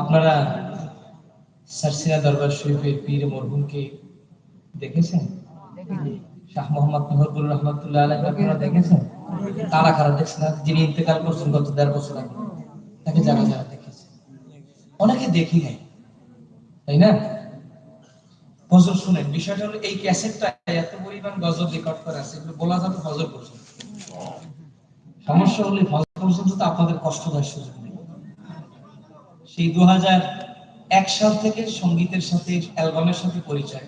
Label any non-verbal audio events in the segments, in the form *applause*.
আপনারা সারসিনা দরবার শরীফের পীর মরহুমকে দেখেছেন? শাহ মোহাম্মদ মেহরুল রহমতুল্লাহ আলহ আপনারা দেখেছেন? কারা কারা দেখছেন যিনি ইন্তেকাল করছেন গত দেড় বছর আগে, তাকে যারা যারা দেখেছে। অনেকে দেখি নাই। তাই না? গজল শুনেন, বিষয়টা হলো এই ক্যাসেটটা এত পরিমাণ গজল রেকর্ড করা আছে, এগুলো বলা যাবে ফজর পর্যন্ত। সমস্যা হলে ফজর পর্যন্ত তো আপনাদের কষ্ট দেওয়ার সুযোগ নেই। সেই দু এক সাল থেকে সঙ্গীতের সাথে, অ্যালবামের সাথে পরিচয়।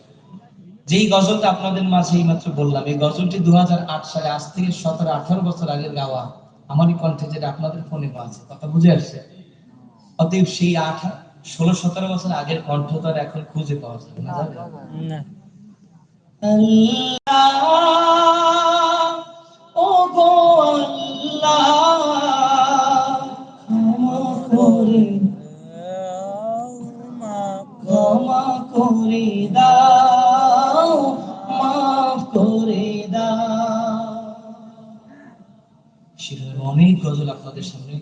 যেই গজলটা আপনাদের মাঝে এই মাত্র বললাম, এই গজলটি দু হাজার আট সালে, আজ থেকে সতেরো, আঠারো বছর আগে গাওয়া। আমারই কণ্ঠে যেটা আপনাদের ফোনে আছে, কথা বুঝে আসছে? অতএব সেই আট ষোলো সতেরো বছর আগের কণ্ঠ তো আর এখন খুঁজে পাওয়া যাবে না ক্ষমা করে দাও মাফ করে দাও। অনেক গজল আপনাদের সামনে।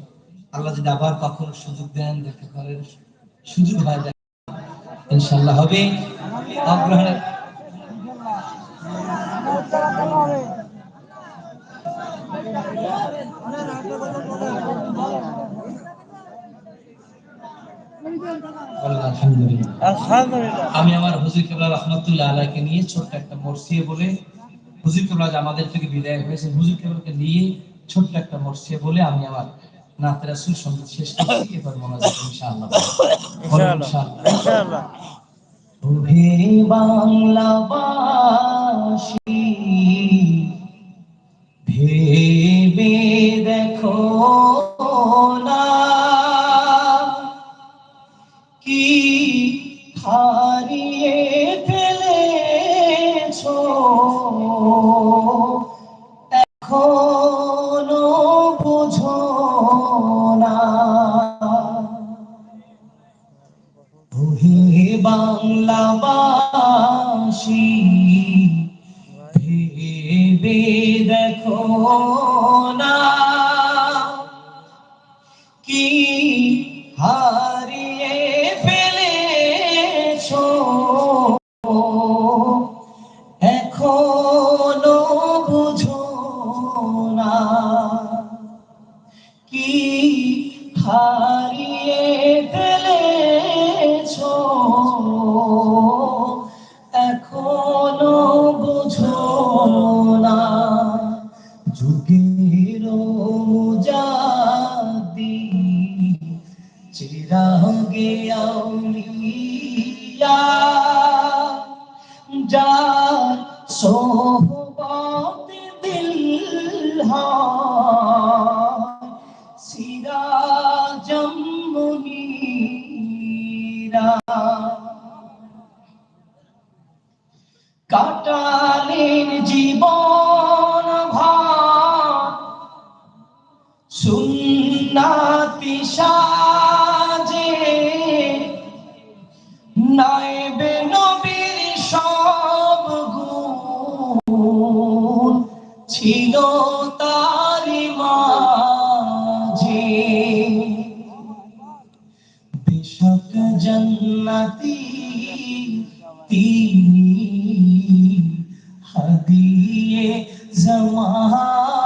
আল্লাহ যদি আবার কখনো সুযোগ দেন দেখা করার সুযোগ হয় দেখা ইনশাল্লাহ হবে। আমি আমার হুজুর কেবলা রহমতুল্লাহ আলাইকে নিয়ে ছোট্ট একটা মরসিয়ে বলে হুজুর কেবলা আমাদের থেকে বিদায় হয়েছে হুজুর কেবলাকে নিয়ে ছোট্ট একটা মরসিয়ে বলে আমি আমার নাতে রাসূল সংগীত শেষ করছি *laughs* এবার মনোযোগ ইনশাআল্লাহ ইনশাআল্লাহ। ইনশাআল্লাহ। ইনশাআল্লাহ। বাংলাবাসী ভেবে দেখো না কি হারিয়ে ফেলেছো। এখনও বুঝো না কি হারিয়ে ফেলেছো সোহবত দিল সিরাজম মুনীরা কাটালেন জীবন ভার সুন্নাতি ছিল তার মাঝে। বেশক জন্নতি তিনি হাদিয়ে জমানা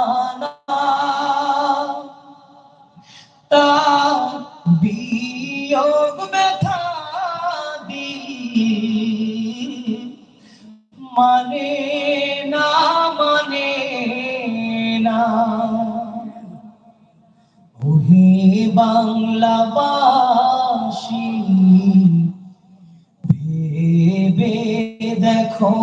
ওহে বাংলাবাসী ভেবে দেখো